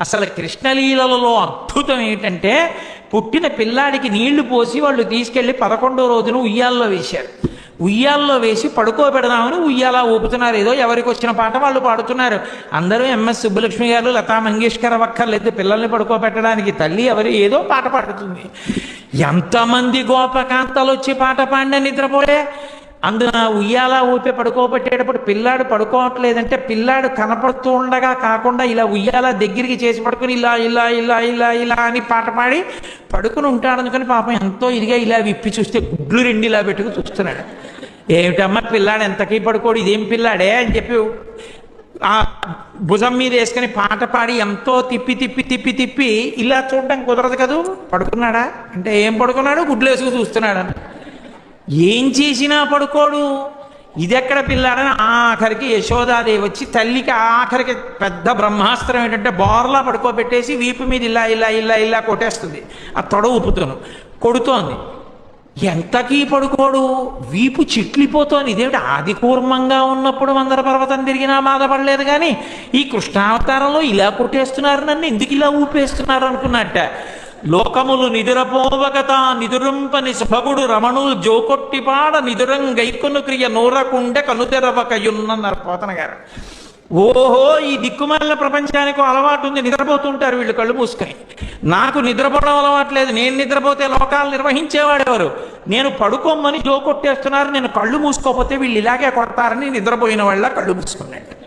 అసలు కృష్ణలీలలో అద్భుతం ఏంటంటే పుట్టిన పిల్లాడికి నీళ్ళు పోసి వాళ్ళు తీసుకెళ్ళి పదకొండో రోజున ఉయ్యాల్లో వేశారు. ఉయ్యాల్లో వేసి పడుకోబెడదామని ఉయ్యాల ఊపుతున్నారు. ఏదో ఎవరికి వచ్చిన పాట వాళ్ళు పాడుతున్నారు. అందరూ ఎంఎస్ సుబ్బలక్ష్మి గారు లతా మంగేష్కర్ వక్కర్లేదు పిల్లల్ని పడుకోబెట్టడానికి తల్లి ఎవరు ఏదో పాట పాడుతుంది. ఎంతమంది గోపకాంతలు వచ్చి పాట పాడిన నిద్రపోలే? అందున ఉయ్యాల ఊపి పడుకోబెట్టేటప్పుడు పిల్లాడు పడుకోవట్లేదంటే పిల్లాడు కనపడుతూ ఉండగా కాకుండా ఇలా ఉయ్యాల దగ్గరికి చేసి పడుకుని ఇలా ఇలా ఇలా ఇలా ఇలా అని పాట పాడి పడుకుని ఉంటాడు. అనుకుని పాపం ఎంతో ఇదిగా ఇలా విప్పి చూస్తే గుడ్లు రెండు ఇలా పెట్టుకుని చూస్తున్నాడు. ఏమిటమ్మా పిల్లాడు ఎంతకీ పడుకోడు? ఇదేం పిల్లాడే అని చెప్పి ఆ భుజం మీద వేసుకొని పాట పాడి ఎంతో తిప్పి తిప్పి తిప్పి తిప్పి ఇలా చూడడం కుదరదు కదూ? పడుకున్నాడా? అంటే ఏం పడుకున్నాడు? గుడ్లు వేసుకు చూస్తున్నాడు. అని ఏం చేసినా పడుకోడు. ఇదెక్కడ పిల్లాడని ఆఖరికి యశోదాదేవి వచ్చి తల్లికి ఆఖరికి పెద్ద బ్రహ్మాస్త్రం ఏంటంటే బోర్లా పడుకోబెట్టేసి వీపు మీద ఇలా ఇలా ఇలా ఇలా కొట్టేస్తుంది. ఆ తొడ ఊపుతాను. కొడుతోంది. ఎంతకీ పడుకోడు? వీపు చిట్లిపోతోంది. ఇదేమిటి ఆది కూర్మంగా ఉన్నప్పుడు మందర పర్వతం తిరిగినా బాధపడలేదు కానీ ఈ కృష్ణావతారంలో ఇలా కొట్టేస్తున్నారు నన్ను ఎందుకు ఇలా ఊపేస్తున్నారు అనుకున్నట్ట? లోకములు నిదురపోవగత నిదురంపని సభగుడు రమణులు జోకొట్టిపాడ నిదురం గైకొను క్రియ నూరకుండె కనుదెరవకయున్నన్నారు పోతన గారు. ఓహో ఈ దిక్కుమాలిన ప్రపంచానికి అలవాటు ఉంది నిద్రపోతుంటారు వీళ్ళు కళ్ళు మూసుకొని. నాకు నిద్రపోవడం అలవాటు లేదు నేను నిద్రపోతే లోకాలు నిర్వహించేవాడెవరు నేను పడుకోమని జో కొట్టేస్తున్నారు నేను కళ్ళు మూసుకోపోతే వీళ్ళు ఇలాగే కొడతారని నిద్రపోయిన వాళ్ళ కళ్ళు మూసుకున్నాడు